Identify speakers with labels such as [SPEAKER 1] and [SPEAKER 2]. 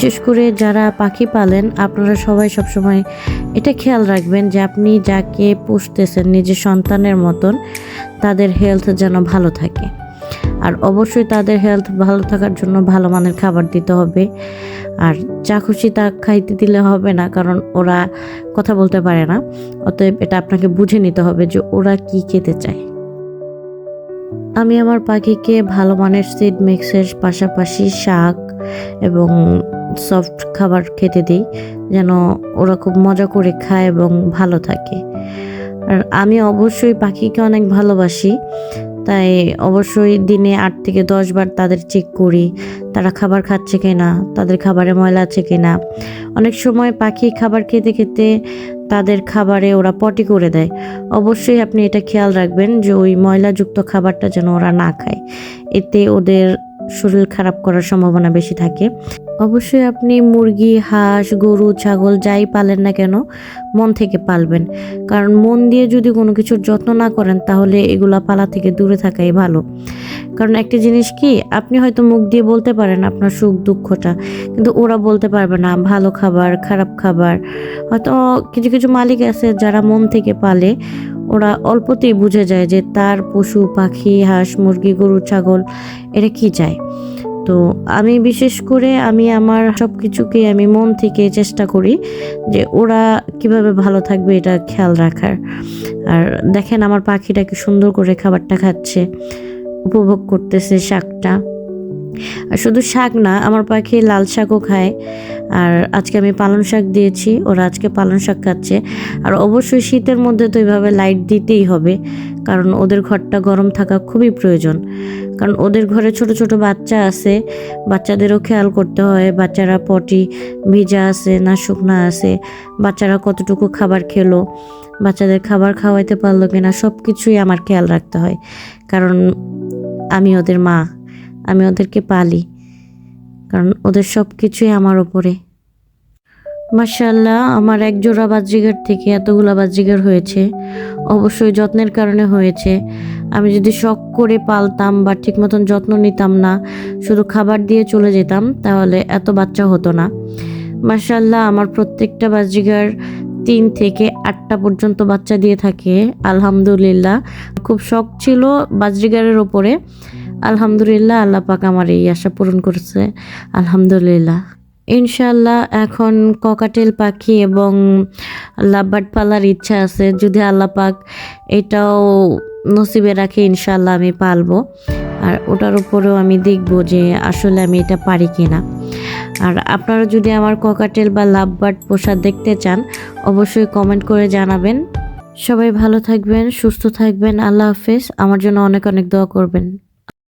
[SPEAKER 1] বিশেষ করে যারা পাখি পালেন, আপনারা সবাই সবসময় এটা খেয়াল রাখবেন যে আপনি যাকে পুষতেছেন নিজের সন্তানের মতন, তাদের হেলথ যেন ভালো থাকে। আর অবশ্যই তাদের হেলথ ভালো থাকার জন্য ভালো মানের খাবার দিতে হবে। আর যা খুশি তা খাইতে দিলে হবে না, কারণ ওরা কথা বলতে পারে না। অতএব এটা আপনাকে বুঝে নিতে হবে যে ওরা কি খেতে চায়। আমি আমার পাখিকে ভালো মানের সিড মিক্সের পাশাপাশি শাক এবং সফট খাবার খেতে দিই, যেন ওরা খুব মজা করে খায় এবং ভালো থাকে। আর আমি অবশ্যই পাখিকে অনেক ভালোবাসি, তাই অবশ্যই দিনে আট থেকে দশ বার তাদের চেক করি, তারা খাবার খাচ্ছে কিনা, তাদের খাবারে ময়লা আছে কিনা। অনেক সময় পাখি খাবার খেতে খেতে তাদের খাবারে ওরা পটি করে দেয়। অবশ্যই আপনি এটা খেয়াল রাখবেন যে ওই ময়লাযুক্ত খাবারটা যেন ওরা না খায়। এতে ওদের শরীর খারাপ করার সম্ভাবনা বেশি থাকে। অবশ্যই আপনি মুরগি, হাঁস, গরু, ছাগল যাই পালেন না কেন, মন থেকে পালবেন। কারণ মন দিয়ে যদি কোনো কিছুর যত্ন না করেন, তাহলে এগুলা পালা থেকে দূরে থাকাই ভালো। কারণ একটা জিনিস কি, আপনি হয়তো মুখ দিয়ে বলতে পারেন আপনার সুখ, দুঃখটা, কিন্তু ওরা বলতে পারবে না, ভালো খাবার, খারাপ খাবার। হয়তো কিছু কিছু মালিক আছে যারা মন থেকে পালে, ওরা অল্পতেই বুঝে যায় যে তার পশু, পাখি, হাঁস, মুরগি, গরু, ছাগল এটা কি চায়। তো আমি বিশেষ করে আমি আমার সব কিছুকে আমি মন থেকে চেষ্টা করি যে ওরা কীভাবে ভালো থাকবে এটা খেয়াল রাখার। আর দেখেন আমার পাখিটা কি সুন্দর করে খাবারটা খাচ্ছে, উপভোগ করতেছে শাকটা। আর শুধু শাক না, আমার পাখি লাল শাকও খায়। আর আজকে আমি পালং শাক দিয়েছি, ওরা আজকে পালং শাক খাচ্ছে। আর অবশ্যই শীতের মধ্যে তো এইভাবে লাইট দিতেই হবে, কারণ ওদের ঘরটা গরম থাকা খুবই প্রয়োজন। কারণ ওদের ঘরে ছোট ছোট বাচ্চা আছে, বাচ্চাদেরও খেয়াল করতে হয়, বাচ্চারা পটি ভিজা আছে না শুকনা আছে, বাচ্চারা কতটুকু খাবার খেলো, বাচ্চাদের খাবার খাওয়াইতে পারল কিনা সব কিছুই আমার খেয়াল রাখতে হয়। কারণ আমি ওদের মা, আমি ওদেরকে পালি, কারণ ওদের সব কিছুই আমার ওপরে মার্শাল্লাহ আমার এক জোড়া বাজরিগার থেকে এতগুলা বাজরিগার হয়েছে। অবশ্যই যত্নের কারণে হয়েছে। আমি যদি শখ করে পালতাম বা ঠিক মতন যত্ন নিতাম না, শুধু খাবার দিয়ে চলে যেতাম, তাহলে এত বাচ্চা হতো না। মার্শাল্লাহ আমার প্রত্যেকটা বাজরিগার তিন থেকে আটটা পর্যন্ত বাচ্চা দিয়ে থাকে, আলহামদুলিল্লাহ। খুব শখ ছিল বাজরিগারের ওপরে। আলহামদুলিল্লাহ, আল্লাহ পাক আমার এই আশা পূরণ করেছে। আলহামদুলিল্লাহ। ইনশাল্লাহ এখন ককাটেল পাখি এবং লাভবার্ড পালার ইচ্ছা আছে। যদি আল্লাহ পাক এটাও নসিবে রাখে ইনশাল্লাহ আমি পালবো। আর ওটার উপরেও আমি দেখব যে আসলে আমি এটা পারি কি না আর আপনারা যদি আমার ককাটেল বা লাভবার্ড পোষা দেখতে চান, অবশ্যই কমেন্ট করে জানাবেন। সবাই ভালো থাকবেন, সুস্থ থাকবেন। আল্লাহ হাফেজ। আমার জন্য অনেক অনেক দোয়া করবেন।